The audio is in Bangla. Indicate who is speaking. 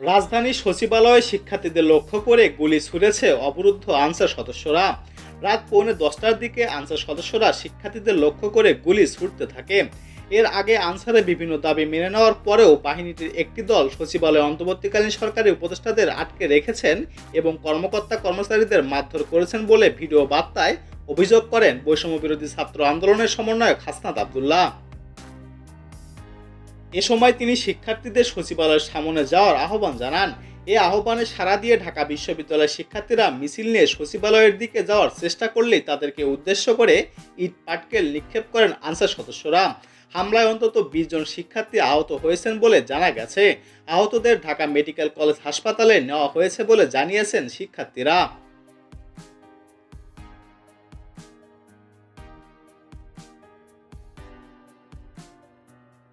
Speaker 1: রাজধানীর সচিবালয়ে শিক্ষার্থীদের লক্ষ্য করে গুলি ছুড়েছে অবরুদ্ধ আনসার সদস্যরা। রাত পৌনে দশটার দিকে আনসার সদস্যরা শিক্ষার্থীদের লক্ষ্য করে গুলি ছুটতে থাকে। এর আগে আনসারের বিভিন্ন দাবি মেনে নেওয়ার পরেও বাহিনীটির একটি দল সচিবালয়ে অন্তর্বর্তীকালীন সরকারি উপদেষ্টাদের আটকে রেখেছেন এবং কর্মকর্তা কর্মচারীদের মারধর করেছেন বলে ভিডিও বার্তায় অভিযোগ করেন বৈষম্য বিরোধী ছাত্র আন্দোলনের সমন্বয়ক হাসনাত আবদুল্লাহ। এ সময় তিনি শিক্ষার্থীদের সচিবালয়ের সামনে যাওয়ার আহ্বান জানান। এ আহ্বানে সাড়া দিয়ে ঢাকা বিশ্ববিদ্যালয়ের শিক্ষার্থীরা মিছিল নিয়ে সচিবালয়ের দিকে যাওয়ার চেষ্টা করলেই তাদেরকে উদ্দেশ্য করে ইট পাটকেল নিক্ষেপ করেন আনসার সদস্যরা। হামলায় অন্তত বিশ জন শিক্ষার্থী আহত হয়েছেন বলে জানা গেছে। আহতদের ঢাকা মেডিকেল কলেজ হাসপাতালে নেওয়া হয়েছে বলে জানিয়েছেন শিক্ষার্থীরা।